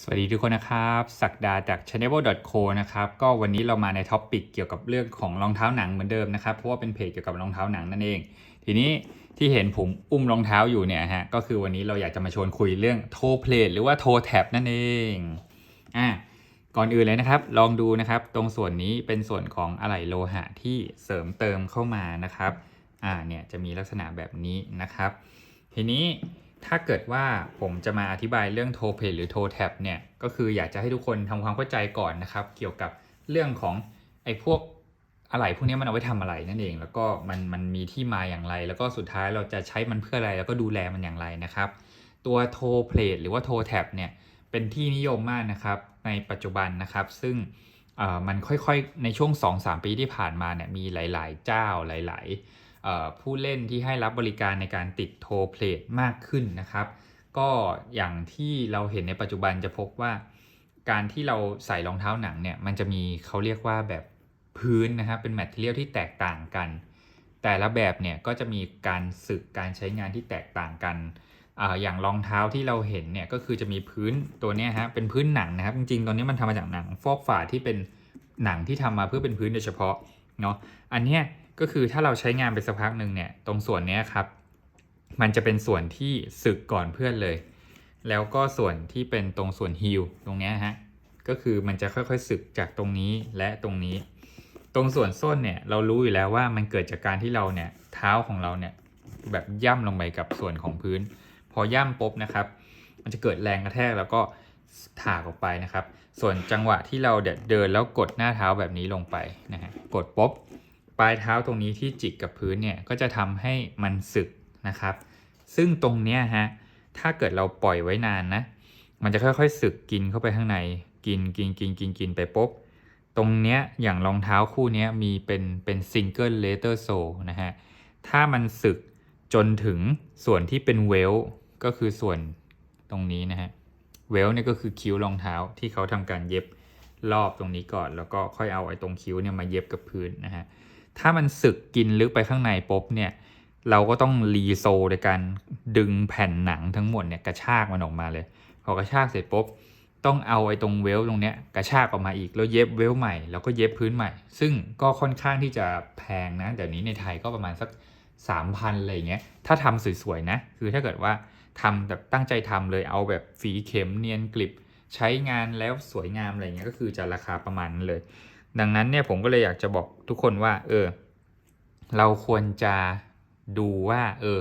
สวัสดีทุกคนนะครับสักดาจาก channel.co นะครับก็วันนี้เรามาในท็อปปิกเกี่ยวกับเรื่องของรองเท้าหนังเหมือนเดิมนะครับเพราะว่าเป็นเพจเกี่ยวกับรองเท้าหนังนั่นเอง ทีนี้ที่เห็นผมอุ้มรองเท้าอยู่เนี่ยฮะก็คือวันนี้เราอยากจะมาชวนคุยเรื่องโทเพลทหรือว่าโทแท็บนั่นเองอะก่อนอื่นเลยนะครับ ลองดูนะครับ ตรงส่วนนี้เป็นส่วนของอะไหล่โลหะที่เสริมเติมเข้ามานะครับอ่าเนี่ยจะมีลักษณะแบบนี้นะครับ ทีนี้ ถ้าเกิดว่าผมจะมาอธิบายเรื่องโทเพหรือโทแท็บเนี่ยก็คืออยากจะให้ทุกคนทำความเข้าใจก่อนนะครับ เกี่ยวกับเรื่องของไอ้พวกอะไหล่พวกนี้มันเอาไว้ทำอะไรนั่นเอง แล้วก็มันมันมีที่มาอย่างไร แล้วก็สุดท้ายเราจะใช้มันเพื่ออะไร แล้วก็ดูแลมันอย่างไรนะครับ ตัวโทเพลทหรือว่าโทแท็บเนี่ยเป็นที่นิยมมากนะครับในปัจจุบันนะครับ ซึ่งเอ่อมันค่อยๆในช่วง 2-3 ปีที่ผ่านมาเนี่ยมีหลาย ๆ เจ้าหลาย ๆ ผู้เล่นที่ให้รับบริการในการติดโทเพลทมากขึ้นนะครับ ก็อย่างที่เราเห็นในปัจจุบันจะพบว่า การที่เราใส่รองเท้าหนังเนี่ยมันจะมีเขาเรียกว่าแบบพื้นนะครับเป็นแมทเทียลที่แตกต่างกัน แต่ละแบบเนี่ยก็จะมีการสึกการใช้งานที่แตกต่างกันออย่างรองเท้าที่เราเห็นเนี่ยก็คือจะมีพื้นตัวนี้ฮะเป็นพื้นหนังนะครับจริงๆตัวนี้มันทำมาจากหนังฟอกฝาที่เป็นหนังที่ทำมาเพื่อเป็นพื้นโดยเฉพาะเนาะอันเนี้ย ก็คือถ้าเราใช้งานไปสักพักหนึ่งเนี่ยตรงส่วนนี้ครับ มันจะเป็นส่วนที่สึกก่อนเพื่อนเลย แล้วก็ส่วนที่เป็นตรงส่วนฮิลตรงนี้ฮะก็คือมันจะค่อยๆสึกจากตรงนี้และตรงนี้ ตรงส่วนส้นเนี่ยเรารู้อยู่แล้วว่ามันเกิดจากการที่เราเนี่ยเท้าของเราเนี่ยแบบย่ำลงไปกับส่วนของพื้น พอย่ำปุ๊บนะครับ มันจะเกิดแรงกระแทกแล้วก็ถากออกไปนะครับ ส่วนจังหวะที่เราเดินแล้วกดหน้าเท้าแบบนี้ลงไปนะฮะกดปุ๊บ ปลายเท้าตรงนี้ที่จิกกับพื้นเนี่ยก็จะทำให้มันสึกนะครับ ซึ่งตรงเนี้ยฮะถ้าเกิดเราปล่อยไว้นานนะ มันจะค่อยๆสึกกินเข้าไปข้างใน กินกินกินกินกินไปปุ๊บตรงเนี้ยอย่างรองเท้าคู่เนี้ยมีเป็นเป็นซิงเกิลเลเตอร์โซนะฮะถ้ามันสึกจนถึงส่วนที่เป็นเวลก็คือส่วนตรงนี้นะฮะเวลเนี่ยก็คือคิ้วรองเท้าที่เขาทำการเย็บรอบตรงนี้ก่อน แล้วก็ค่อยเอาไอ้ตรงคิ้วเนี่ยมาเย็บกับพื้นนะฮะ ถ้ามันสึกกินลึกไปข้างในปุ๊บเนี่ย เราก็ต้องรีโซลในการดึงแผ่นหนังทั้งหมดเนี่ยกระชากมันออกมาเลย พอกระชากเสร็จปุ๊บต้องเอาไอ้ตรงเวลตรงเนี้ยกระชากออกมาอีกแล้วเย็บเวลใหม่แล้วก็เย็บพื้นใหม่ ซึ่งก็ค่อนข้างที่จะแพงนะเดี๋ยวนี้ในไทยก็ประมาณสัก3,000อะไรเงี้ย ถ้าทำสวยๆนะ คือถ้าเกิดว่าทำแบบตั้งใจทำเลยเอาแบบฝีเข็มเนียนกริบ ใช้งานแล้วสวยงามอะไรเงี้ยก็คือจะราคาประมาณนั้นเลย ดังนั้นเนี่ยผมก็เลยอยากจะบอกทุกคนว่า เออ เราควรจะดูว่า เออ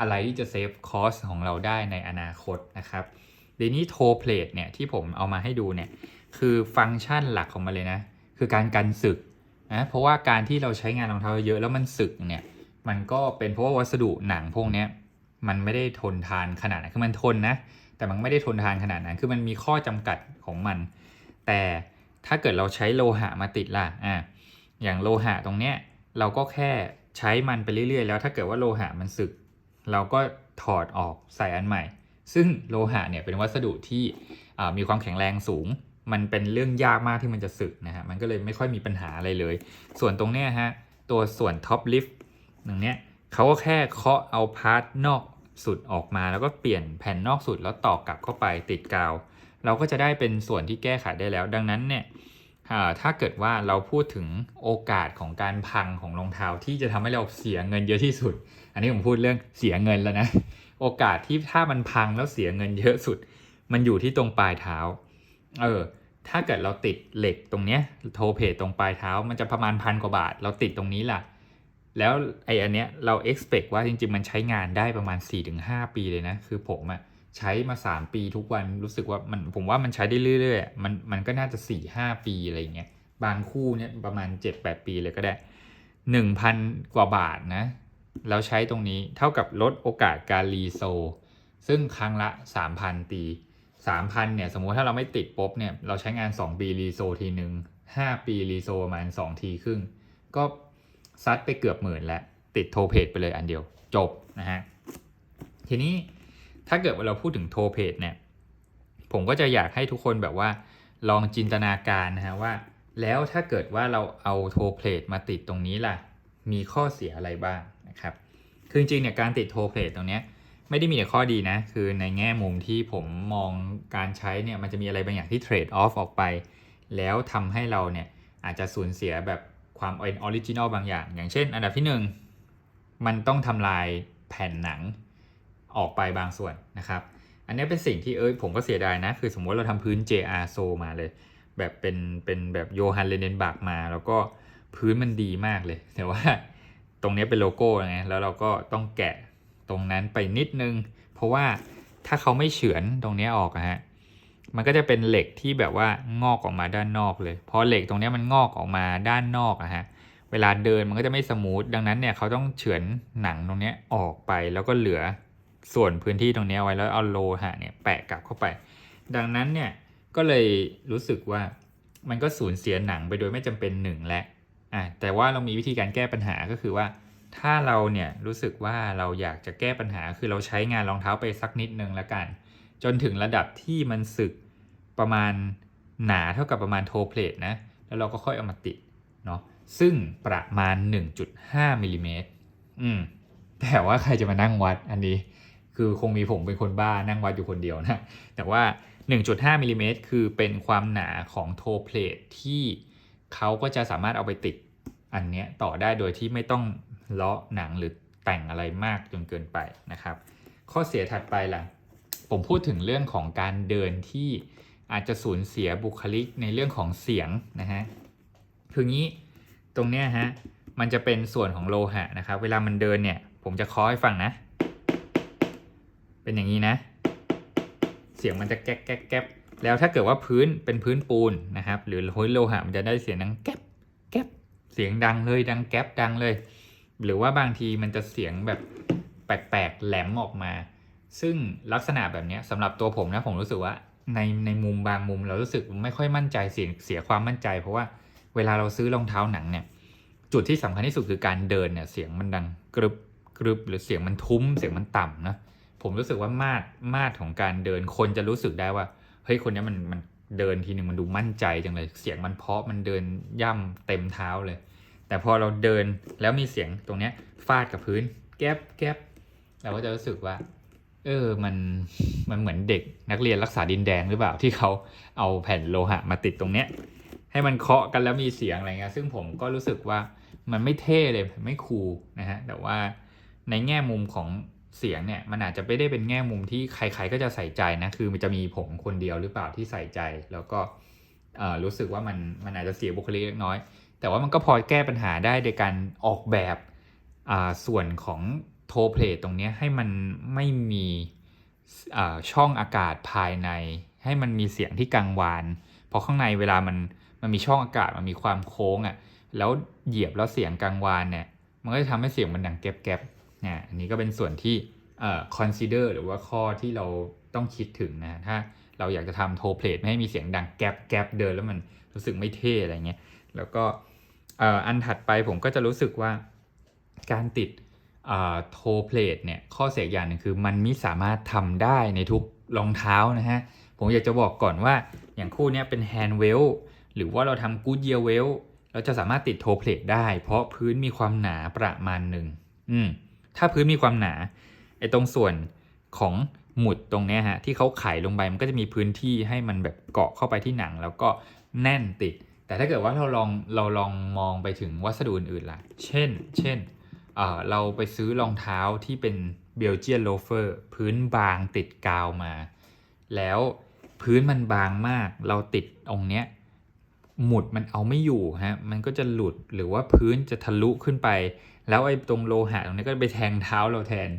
อะไรที่จะเซฟคอสของเราได้ในอนาคตนะครับทีนี้โทเพลทเนี่ยที่ผมเอามาให้ดูเนี่ย คือฟังก์ชันหลักของมันเลยนะ คือการกันสึกนะเพราะว่าการที่เราใช้งานรองเท้าเยอะแล้วมันสึกเนี่ย มันก็เป็นเพราะว่าวัสดุหนังพวกเนี้ยมันไม่ได้ทนทานขนาดนั้นคือมันทนนะ แต่มันไม่ได้ทนทานขนาดนั้น คือมันมีข้อจำกัดของมัน แต่ ถ้าเกิดเราใช้โลหะมาติดล่ะอะอย่างโลหะตรงเนี้ยเราก็แค่ใช้มันไปเรื่อยๆ แล้วถ้าเกิดว่าโลหะมันสึก เราก็ถอดออกใส่อันใหม่ ซึ่งโลหะเนี่ยเป็นวัสดุที่มีความแข็งแรงสูง มันเป็นเรื่องยากมากที่มันจะสึกนะฮะมันก็เลยไม่ค่อยมีปัญหาอะไรเลย ส่วนตรงเนี้ยฮะตัวส่วนท็อปลิฟต์ตรงเนี้ยเขาก็แค่เคาะเอาพาร์ทนอกสุดออกมา แล้วก็เปลี่ยนแผ่นนอกสุดแล้วต่อกลับเข้าไปติดกาว เราก็จะได้เป็นส่วนที่แก้ไขได้แล้ว ดังนั้นเนี่ยถ้าเกิดว่าเราพูดถึงโอกาสของการพังของรองเท้าที่จะทำให้เราเสียเงินเยอะที่สุด อันนี้ผมพูดเรื่องเสียเงินแล้วนะ โอกาสที่ถ้ามันพังแล้วเสียเงินเยอะสุด มันอยู่ที่ตรงปลายเท้า เออ ถ้าเกิดเราติดเหล็กตรงเนี้ยโทเพจตรงปลายเท้า มันจะประมาณพันกว่าบาท เราติดตรงนี้ล่ะ แล้วไออันเนี้ยเรา expect ว่าจริงๆ มันใช้งานได้ประมาณ 4-5 ปีเลยนะ คือผมอะ ใช้มา 3 ปีทุกวันรู้สึกว่ามันผมว่ามันใช้ได้เรื่อยๆมันมันก็น่าจะ 4-5 ปีอะไรเงี้ยบางคู่เนี่ยประมาณ 7-8 ปีเลยก็ได้ 1,000 กว่าบาทนะแล้วใช้ตรงนี้เท่ากับลดโอกาสการรีโซ ซึ่งครั้งละ 3,000 ตี 3,000 เนี่ย สมมุติถ้าเราไม่ติดปุ๊บเนี่ย เราใช้งาน 2 ปีรีโซทีหนึ่ง5 ปีรีโซประมาณ 2 ทีครึ่ง ก็ซัดไปเกือบหมื่นแล้ว ติดโทรเพจไปเลยอันเดียวจบนะฮะ ทีนี้ ถ้าเกิดว่าเราพูดถึงโทรเพจเนี่ย ผมก็จะอยากให้ทุกคนแบบว่า ลองจินตนาการนะฮะว่า แล้วถ้าเกิดว่าเราเอาโทรเพลทมาติดตรงนี้ล่ะ มีข้อเสียอะไรบ้างนะครับ คือจริงเนี่ยการติดโทรเพลทตรงเนี้ยไม่ได้มีแต่ข้อดีนะ คือในแง่มุมที่ผมมองการใช้เนี่ยมันจะมีอะไรบางอย่างที่เทรดออฟออกไป แล้วทำให้เราเนี่ยอาจจะสูญเสียแบบความออริจินอลบางอย่าง อย่างเช่น อันดับที่หนึ่งมันต้องทำลายแผ่นหนัง ออกไปบางส่วนนะครับ อันนี้เป็นสิ่งที่เอ้ยผมก็เสียดายนะ คือสมมติเราทำพื้น JR s o มาเลย แบบเป็นเป็นแบบโยฮันเลเนนบากมา แล้วก็พื้นมันดีมากเลย แต่ว่าตรงนี้เป็นโลโก้ไงแล้วเราก็ต้องแกะตรงนั้นไปนิดนึง เพราะว่าถ้าเขาไม่เฉือนตรงนี้ออกอะฮะมันก็จะเป็นเหล็กที่แบบว่างอกออกมาด้านนอกเลยพอเหล็กตรงนี้มันงอกออกมาด้านนอกอะฮะเวลาเดินมันก็จะไม่สมูทดังนั้นเนี่ยเขาต้องเฉือนหนังตรงนี้ออกไปแล้วก็เหลือ ส่วนพื้นที่ตรงนี้ไว้แล้วเอาโลหะเนี่ยแปะกลับเข้าไป ดังนั้นเนี่ยก็เลยรู้สึกว่ามันก็สูญเสียหนังไปโดยไม่จำเป็นหนึ่งและ อะแต่ว่าเรามีวิธีการแก้ปัญหาก็คือว่า ถ้าเราเนี่ยรู้สึกว่าเราอยากจะแก้ปัญหาคือเราใช้งานรองเท้าไปสักนิดนึงแล้วกัน จนถึงระดับที่มันสึกประมาณหนาเท่ากับประมาณโทเพลตนะ แล้วเราก็ค่อยเอามาติดเนาะ ซึ่งประมาณ 1.5มิลลิเมตรอืม แต่ว่าใครจะมานั่งวัดอันนี้ คือคงมีผมเป็นคนบ้านั่งวัดอยู่คนเดียวนะ แต่ว่า 1.5มิลลิเมตรคือเป็นความหนาของโทเพลตที่เขาก็จะสามารถเอาไปติดอันเนี้ยต่อได้โดยที่ไม่ต้องเลาะหนังหรือแต่งอะไรมากจนเกินไปนะครับ ข้อเสียถัดไปล่ะ ผมพูดถึงเรื่องของการเดินที่อาจจะสูญเสียบุคลิกในเรื่องของเสียงนะฮะคืองี้ตรงเนี้ยฮะมันจะเป็นส่วนของโลหะนะครับ เวลามันเดินเนี่ย ผมจะคาะให้ฟังนะ เป็นอย่างนี้นะ เสียงมันจะแก๊กแก๊กแก๊บแล้วถ้าเกิดว่าพื้นเป็นพื้นปูนนะครับ หรือพื้นโลหะมันจะได้เสียงดังแก๊บแก๊บเสียงดังเลยดังแก๊บดังเลย หรือว่าบางทีมันจะเสียงแบบแปลกๆแหลมออกมา ซึ่งลักษณะแบบนี้สำหรับตัวผมนะผมรู้สึกว่าในในมุมบางมุมเรารู้สึกไม่ค่อยมั่นใจเสียเสียความมั่นใจ เพราะว่าเวลาเราซื้อรองเท้าหนังเนี่ยจุดที่สำคัญที่สุดคือการเดินเนี่ยเสียงมันดังกรึบกรึบหรือเสียงมันทุ้มเสียงมันต่ำนะ ผมรู้สึกว่ามาตรมาตรของการเดินคนจะรู้สึกได้ว่าเฮ้ยคนนี้มันมันเดินทีหนึ่งมันดูมั่นใจจังเลย เสียงมันเพาะมันเดินย่ำเต็มเท้าเลย แต่พอเราเดินแล้วมีเสียงตรงเนี้ยฟาดกับพื้น แก๊บแก๊บเราก็จะรู้สึกว่า เออมันมันเหมือนเด็กนักเรียนรักษาดินแดงหรือเปล่าที่เขาเอาแผ่นโลหะมาติดตรงเนี้ยให้มันเคาะกันแล้วมีเสียงอะไรเงี้ยซึ่งผมก็รู้สึกว่ามันไม่เท่เลยไม่คูลนะฮะแต่ว่าในแง่มุมของ เสียงเนี่ยมันอาจจะไม่ได้เป็นแง่มุมที่ใคร ๆ ก็จะใส่ใจนะคือมันจะมีผมคนเดียวหรือเปล่าที่ใส่ใจ แล้วก็รู้สึกว่ามันมันอาจจะเสียบุคลิกเล็กน้อย แต่ว่ามันก็พอแก้ปัญหาได้โดยการออกแบบส่วนของโทเพลตตรงนี้ให้มันไม่มีช่องอากาศภายใน ให้มันมีเสียงที่กังวาน เพราะข้างในเวลามันมันมีช่องอากาศมันมีความโค้งอะ่ะแล้วเหยียบแล้วเสียงกังวานเนี่ยมันก็จะทำให้เสียงมันดังแก๊บๆ นี่ยอันนี้ก็เป็นส่วนที่เอ่อ consider หรือว่าข้อที่เราต้องคิดถึงนะถ้าเราอยากจะทำโทเพลตไม่ให้มีเสียงดังแก๊บแก๊บเดินแล้วมันรู้สึกไม่เท่อะไรเงี้ยแล้วก็อันถัดไปผมก็จะรู้สึกว่าการติดโทเพลตเนี่ยข้อเสียอย่างหนึ่งคือมันไม่สามารถทำได้ในทุกรองเท้านะฮะ ผมอยากจะบอกก่อนว่าอย่างคู่นี้เป็นแฮนด์เวลหรือว่าเราทำกูดเยียเวลเราจะสามารถติดโทเพลตได้ เพราะพื้นมีความหนาประมาณหนึ่งอืม ถ้าพื้นมีความหนาไอ้ตรงส่วนของหมุดตรงนี้ฮะที่เขาไขลงไปมันก็จะมีพื้นที่ให้มันแบบเกาะเข้าไปที่หนัง แล้วก็แน่นติด แต่ถ้าเกิดว่าเราลองเราลองมองไปถึงวัสดุอื่นๆล่ะ เช่น เช่นเราไปซื้อรองเท้าที่เป็นเบลเจียนโลเฟอร์พื้นบางติดกาวมา แล้วพื้นมันบางมาก เราติดตรงเนี้ย หมุดมันเอาไม่อยู่ฮะมันก็จะหลุดหรือว่าพื้นจะทะลุขึ้นไป แล้วไอ้ตรงโลหะตรงนี้ก็ไปแทงเท้าเราแทน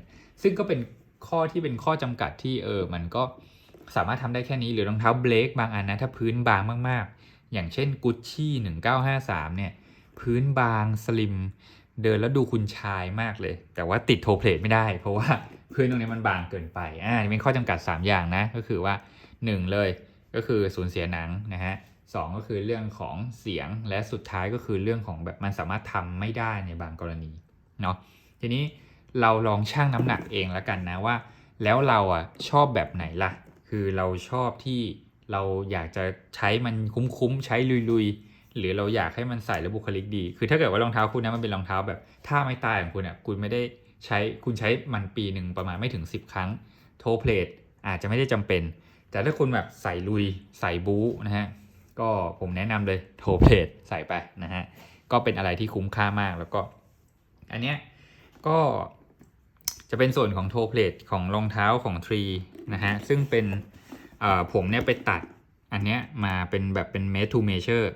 ซึ่งก็เป็นข้อที่เป็นข้อจำกัดที่เออมันก็สามารถทำได้แค่นี้หรือรองเท้าเบลกบางอันนะถ้าพื้นบางมากๆ อย่างเช่นกุชชี่1953เนี่ยพื้นบางสลิมเดินแล้วดูคุณชายมากเลย แต่ว่าติดโทเพลตไม่ได้ เพราะว่าพื้นตรงนี้มันบางเกินไปอ่าเป็นข้อจำกัด 3 อย่างนะก็คือว่า 1 เลยก็คือสูญเสียหนังนะฮะ สก็คือเรื่องของเสียงและสุดท้ายก็คือเรื่องของแบบมันสามารถทำไม่ได้ในบางกรณีเนาะทีนี้เราลองชั่งน้ำหนักเองแล้วกันนะว่า แล้วเราอะชอบแบบไหนล่ะ คือเราชอบที่เราอยากจะใช้มันคุ้มๆใช้ลุยๆ หรือเราอยากให้มันใส่แล้วบุคลิกดี คือถ้าเกิดว่ารองเท้าคุณนะมันเป็นรองเท้าแบบถ้าไม่ตายของคุณอะคุณไม่ได้ใช้คุณใช้มันปีหนึ่งประมาณไม่ถึง 10 ครั้งโทเพลตอาจจะไม่ได้จำเป็น แต่ถ้าคุณแบบใส่ลุยใส่บู๊นะฮะ ก็ผมแนะนำเลยโทเพลตใส่ไปนะฮะ ก็เป็นอะไรที่คุ้มค่ามากแล้วก็ อันเนี้ยก็จะเป็นส่วนของโทเพลตของรองเท้าของทรีนะฮะ ซึ่งเป็นผมเนี่ยไปตัดอันเนี้ยมาเป็นแบบเป็น made to measure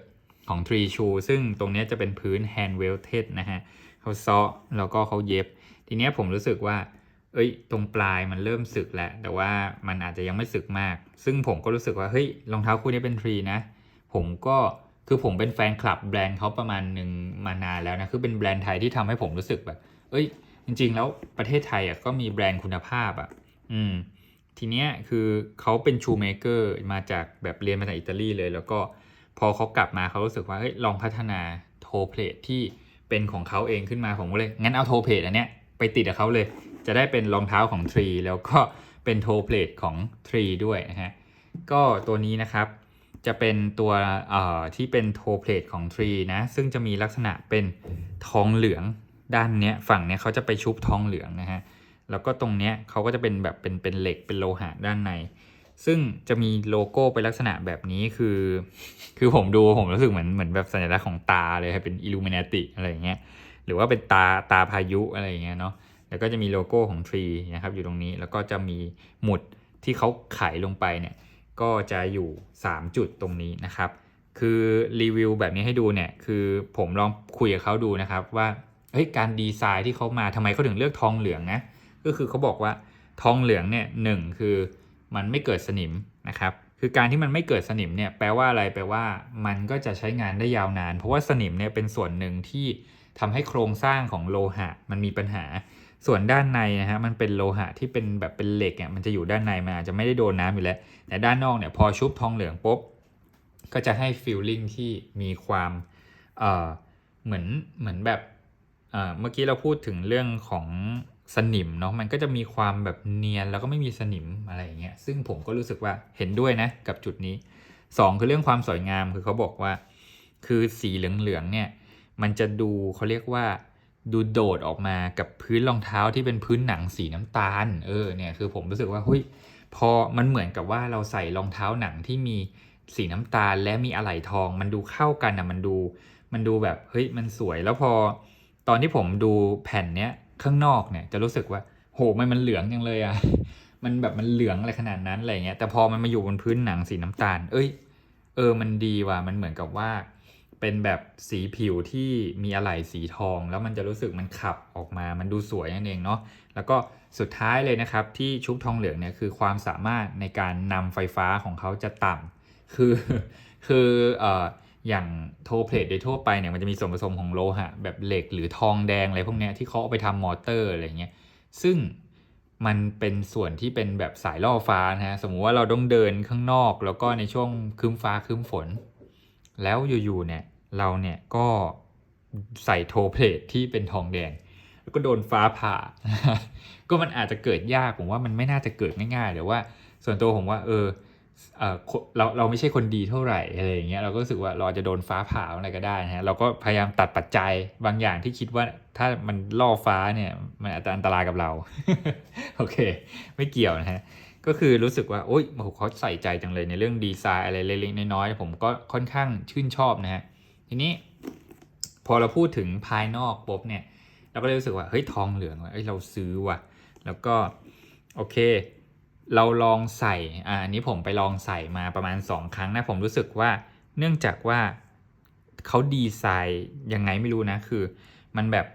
ของ Tree Shoe ซึ่งตรงเนี้ยจะเป็นพื้น hand welted นะฮะเขาเซาะแล้วก็เขาเย็บ ทีเนี้ยผมรู้สึกว่า เอ้ย ตรงปลายมันเริ่มสึกแล้ว แต่ว่ามันอาจจะยังไม่สึกมาก ซึ่งผมก็รู้สึกว่า เฮ้ยรองเท้าคู่นี้เป็นทรีนะ ผมก็คือผมเป็นแฟนคลับแบรนด์เขาประมาณหนึ่งมานานแล้วนะ คือเป็นแบรนด์ไทยที่ทำให้ผมรู้สึกแบบ เอ้ย จริง ๆ แล้วประเทศไทยอะก็มีแบรนด์คุณภาพอะ อืม ทีเนี้ยคือเขาเป็นชูเมเกอร์มาจากแบบเรียนมาจากอิตาลีเลย แล้วก็พอเขากลับมาเขารู้สึกว่าเฮ้ยลองพัฒนาโทเพลทที่เป็นของเขาเองขึ้นมาผมก็เลย งั้นเอาโทเพลทอันเนี้ยไปติดกับเขาเลย จะได้เป็นรองเท้าของทรีแล้วก็เป็นโทเพลทของทรีด้วยนะฮะ ก็ตัวนี้นะครับ จะเป็นตัวที่เป็นโทเพลทของทรีนะ ซึ่งจะมีลักษณะเป็นทองเหลืองด้านเนี้ยฝั่งเนี้ยเขาจะไปชุบทองเหลืองนะฮะแล้วก็ตรงเนี้ยเขาก็จะเป็นแบบเป็นเป็นเหล็กเป็นโลหะด้านใน ซึ่งจะมีโลโก้เป็นลักษณะแบบนี้คือ คือผมดูผมรู้สึกเหมือนเหมือนแบบสัญลักษณ์ของตาเลยครับเป็นอิลูมินาติอะไรอย่างเงี้ยหรือว่าเป็นตาตาพายุอะไรอย่างเงี้ยเนาะแล้วก็จะมีโลโก้ของทรีนะครับอยู่ตรงนี้แล้วก็จะมีหมุดที่เขาไขลงไปเนี่ย ก็จะอยู่ 3 จุดตรงนี้นะครับ คือรีวิวแบบนี้ให้ดูเนี่ย คือผมลองคุยกับเขาดูนะครับว่าเฮ้ยการดีไซน์ที่เขามาทำไมเขาถึงเลือกทองเหลืองนะก็คือเขาบอกว่าทองเหลืองเนี่ยหนึ่งคือมันไม่เกิดสนิมนะครับคือการที่มันไม่เกิดสนิมเนี่ยแปลว่าอะไรแปลว่ามันก็จะใช้งานได้ยาวนาน เพราะว่าสนิมเนี่ยเป็นส่วนหนึ่งที่ทำให้โครงสร้างของโลหะมันมีปัญหา ส่วนด้านในนะฮะมันเป็นโลหะที่เป็นแบบเป็นเหล็กเนี่ยมันจะอยู่ด้านในมันอาจจะไม่ได้โดนน้ำอยู่แล้ว แต่ด้านนอกเนี่ยพอชุบทองเหลืองปุ๊บก็จะให้ฟีลลิ่งที่มีความเอ่อเหมือนเหมือนแบบเอ่อเมื่อกี้เราพูดถึงเรื่องของสนิมเนาะมันก็จะมีความแบบเนียนแล้วก็ไม่มีสนิมอะไรอย่างเงี้ยซึ่งผมก็รู้สึกว่าเห็นด้วยนะกับจุดนี้สองคือเรื่องความสวยงามคือเขาบอกว่า คือสีเหลืองๆเนี่ยมันจะดูเขาเรียกว่า ดูโดดออกมากับพื้นรองเท้าที่เป็นพื้นหนังสีน้ำตาล เออเนี่ยคือผมรู้สึกว่าเฮ้ยพอมันเหมือนกับว่าเราใส่รองเท้าหนังที่มีสีน้ำตาล และมีอะไหล่ทอง มันดูเข้ากันนะมันดู มันดูแบบเฮ้ยมันสวยแล้วพอ ตอนที่ผมดูแผ่นเนี้ยข้างนอกเนี่ยจะรู้สึกว่า โหมันมันเหลืองจังเลยอะมันแบบมันเหลืองอะไรขนาดนั้นอะไรเงี้ยแต่พอมันมาอยู่บนพื้นหนังสีน้ำตาล เอ้ย เออมันดีว่ะมันเหมือนกับว่า เป็นแบบสีผิวที่มีอะไหล่สีทอง แล้วมันจะรู้สึกมันขับออกมา มันดูสวยนั่นเองเนาะแล้วก็สุดท้ายเลยนะครับ ที่ชุบทองเหลืองเนี่ยคือความสามารถในการนำไฟฟ้าของเขาจะต่ำคือคือเอ่ออย่างโทเพลตโดยทั่วไปเนี่ยมันจะมีส่วนผสมของโลหะ แบบเหล็กหรือทองแดงอะไรพวกเนี้ยที่เขาเอาไปทำมอเตอร์อะไรเงี้ยซึ่งมันเป็นส่วนที่เป็นแบบสายล่อฟ้านะฮะสมมุติว่าเราต้องเดินข้างนอก แล้วก็ในช่วงครึ้มฟ้าครึ้มฝน แล้วอยู่ๆเนี่ยเราเนี่ยก็ใส่โทเพลตที่เป็นทองแดง แล้วก็โดนฟ้าผ่า ก็มันอาจจะเกิดยากผมว่ามันไม่น่าจะเกิดง่ายๆแต่ว่าส่วนตัวผมว่าเออเราเราไม่ใช่คนดีเท่าไหร่อะไรอย่างเงี้ยเราก็รู้สึกว่าเราอาจจะโดนฟ้าผ่าอะไรก็ได้นะฮะเราก็พยายามตัดปัจจัยบางอย่างที่คิดว่าถ้ามันล่อฟ้าเนี่ยมันอาจจะอันตรายกับเรา โอเค ไม่เกี่ยวนะฮะ ก็คือรู้สึกว่าโอ๊ยโหเขาใส่ใจจังเลยในเรื่องดีไซน์อะไรเล็กๆน้อยๆผมก็ค่อนข้างชื่นชอบนะฮะทีนี้พอเราพูดถึงภายนอกปุ๊บเนี่ย เราก็เลยรู้สึกว่าเฮ้ยทองเหลืองว่ะเอ้ยเราซื้อว่ะ แล้วก็โอเค เราลองใส่อ่าอันนี้ผมไปลองใส่มาประมาณ 2 ครั้งนะผมรู้สึกว่าเนื่องจากว่าเขาดีไซน์ยังไงไม่รู้นะคือ มันแบบ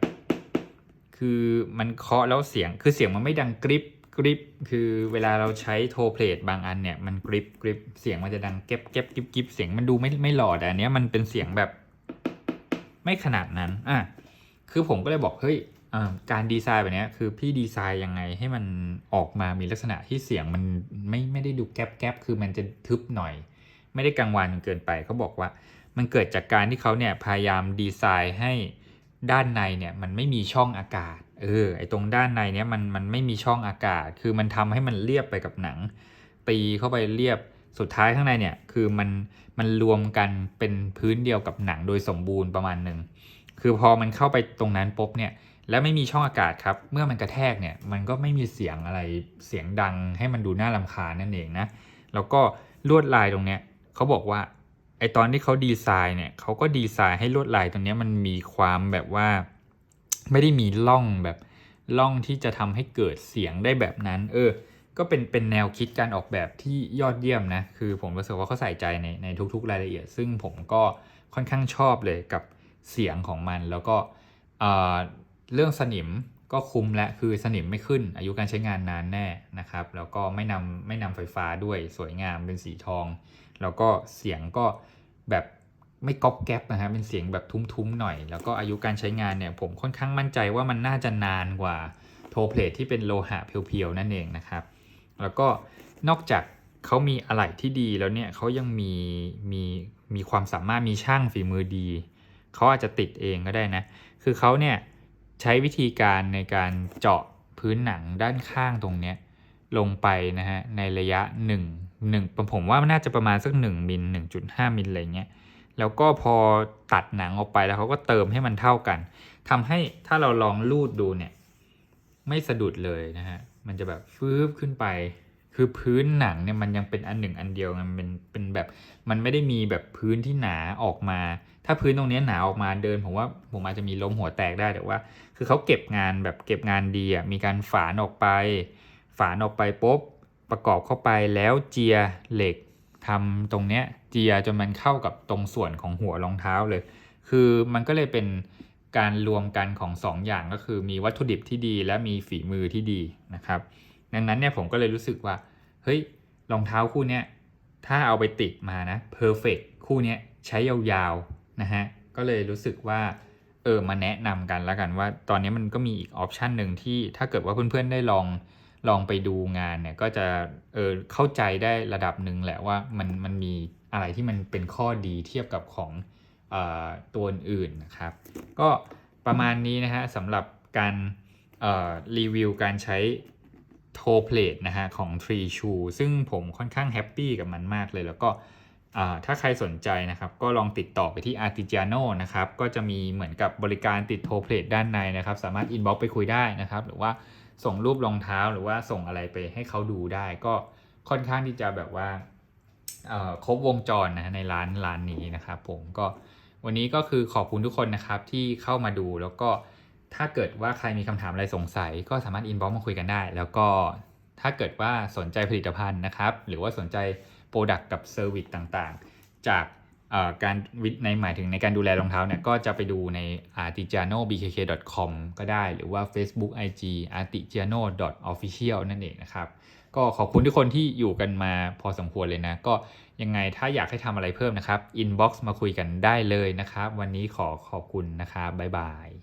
คือมันเคาะแล้วเสียงคือเสียงมันไม่ดังกริบ กริบคือเวลาเราใช้โทรเพลทบางอันเนี่ยมันกริบกริบเสียงมันจะดังเก็บเก็บกริบกริบเสียงมันดูไม่ไม่หล่อแต่อันเนี้ยมันเป็นเสียงแบบ ไม่ขนาดนั้นอะคือผมก็เลยบอกเฮ้ยอ่าการดีไซน์แบบเนี้ยคือพี่ดีไซน์ยังไงให้มันออกมามีลักษณะที่เสียงมันไม่ไม่ได้ดูแก๊บแก๊บคือมันจะทึบหน่อย ไม่ได้กังวานเกินไปเขาบอกว่า มันเกิดจากการที่เขาเนี่ยพยายามดีไซน์ให้ด้านในเนี่ยมันไม่มีช่องอากาศ เออไอตรงด้านในเนี่ยมันมันไม่มีช่องอากาศ คือมันทำให้มันเรียบไปกับหนัง ตีเข้าไปเรียบสุดท้ายข้างในเนี่ยคือมันมันรวมกันเป็นพื้นเดียวกับหนังโดยสมบูรณ์ประมาณหนึ่งคือพอมันเข้าไปตรงนั้นปุ๊บเนี่ยและไม่มีช่องอากาศครับ เมื่อมันกระแทกเนี่ยมันก็ไม่มีเสียงอะไรเสียงดังให้มันดูน่ารำคาญนั่นเองนะแล้วก็ลวดลายตรงเนี้ยเขาบอกว่าไอตอนที่เขาดีไซน์เนี่ยเขาก็ดีไซน์ให้ลวดลายตรงเนี้ยมันมีความแบบว่า ไม่ได้มีร่องแบบร่องที่จะทำให้เกิดเสียงได้แบบนั้น เออ ก็เป็นเป็นแนวคิดการออกแบบที่ยอดเยี่ยมนะ คือผมรู้สึกว่าเขาใส่ใจในในทุก ๆ รายละเอียด ซึ่งผมก็ค่อนข้างชอบเลยกับเสียงของมัน แล้วก็เออเรื่องสนิมก็คุ้มและคือสนิมไม่ขึ้น อายุการใช้งานนานแน่นะครับ แล้วก็ไม่นำไม่นำไฟฟ้าด้วยสวยงามเป็นสีทอง แล้วก็เสียงก็แบบ ไม่ก๊อบแก๊บนะฮะเป็นเสียงแบบทุ้มๆหน่อย แล้วก็อายุการใช้งานเนี่ยผมค่อนข้างมั่นใจว่ามันน่าจะนานกว่าโทเพลทที่เป็นโลหะเพียวๆนั่นเองนะครับ แล้วก็นอกจากเขามีอะไหล่ที่ดีแล้วเนี่ยเขายังมีมีมีความสามารถมีช่างฝีมือดี เขาอาจจะติดเองก็ได้นะ คือเขาเนี่ยใช้วิธีการในการเจาะพื้นหนังด้านข้างตรงเนี้ยลงไปนะฮะในระยะ 1 1ผมว่านน่าจะประมาณสัก1มิล1.5มิลอะไรเงี้ย แล้วก็พอตัดหนังออกไปแล้วเขาก็เติมให้มันเท่ากันทำให้ถ้าเราลองลูดดูเนี่ย ไม่สะดุดเลยนะฮะมันจะแบบฟืบขึ้นไป คือพื้นหนังเนี่ยมันยังเป็นอันหนึ่งอันเดียวมันเป็นเป็นแบบมันไม่ได้มีแบบพื้นที่หนาออกมา ถ้าพื้นตรงนี้หนาออกมาเดิน ผมว่าผมอาจจะมีล้มหัวแตกได้แต่ว่า คือเขาเก็บงานแบบเก็บงานดีอะมีการฝานออกไป ฝานออกไปปุ๊บประกอบเข้าไปแล้วเจียเหล็ก ทำตรงเนี้ยเจียจนมันเข้ากับตรงส่วนของหัวรองเท้าเลย คือมันก็เลยเป็นการรวมกันของสองอย่างก็คือมีวัตถุดิบที่ดีและมีฝีมือที่ดีนะครับ ดังนั้นเนี่ยผมก็เลยรู้สึกว่า เฮ้ยรองเท้าคู่เนี้ยถ้าเอาไปติดมานะเพอร์เฟกคู่เนี้ยใช้ยาวๆนะฮะก็เลยรู้สึกว่าเออมาแนะนำกันแล้วกันว่า ตอนนี้มันก็มีอีกออปชันหนึ่งที่ถ้าเกิดว่าเพื่อนๆได้ลอง ลองไปดูงานเนี่ยก็จะเออเข้าใจได้ระดับหนึ่งแหละว่ามันมันมีอะไรที่มันเป็นข้อดีเทียบกับของออตัวอื่นนะครับ ก็ประมาณนี้นะฮะสำหรับการเอ่อรีวิวการใช้โทเพลทนะฮะของ Tree Shoe ซึ่งผมค่อนข้างแฮปปี้กับมันมากเลย แล้วก็อ่าถ้าใครสนใจนะครับ ก็ลองติดต่อไปที่ Artigiano นะครับ ก็จะมีเหมือนกับบริการติดโทเพลทด้านในนะครับ สามารถ inbox ไปคุยได้นะครับ หรือว่า ส่งรูปรองเท้าหรือว่าส่งอะไรไปให้เขาดูได้ ก็ค่อนข้างที่จะแบบว่าเอ่อครบวงจรนะฮะในร้านร้านนี้นะครับผมก็วันนี้ก็คือขอบคุณทุกคนนะครับที่เข้ามาดูแล้วก็ถ้าเกิดว่าใครมีคำถามอะไรสงสัย ก็สามารถ inbox มาคุยกันได้ แล้วก็ถ้าเกิดว่าสนใจผลิตภัณฑ์นะครับ หรือว่าสนใจโปรดักต์กับเซอร์วิสต่างๆ จาก การวิในหมายถึงในการดูแลรองเท้าเนี่ยก็จะไปดูใน artigianobkk.com ก็ได้หรือว่า Facebook IG artigiano.official นั่นเองนะครับ ก็ขอบคุณทุกคนที่อยู่กันมาพอสมควรเลยนะ ก็ยังไงถ้าอยากให้ทำอะไรเพิ่มนะครับ inbox มาคุยกันได้เลยนะครับ วันนี้ขอขอบคุณนะครับบ๊ายบาย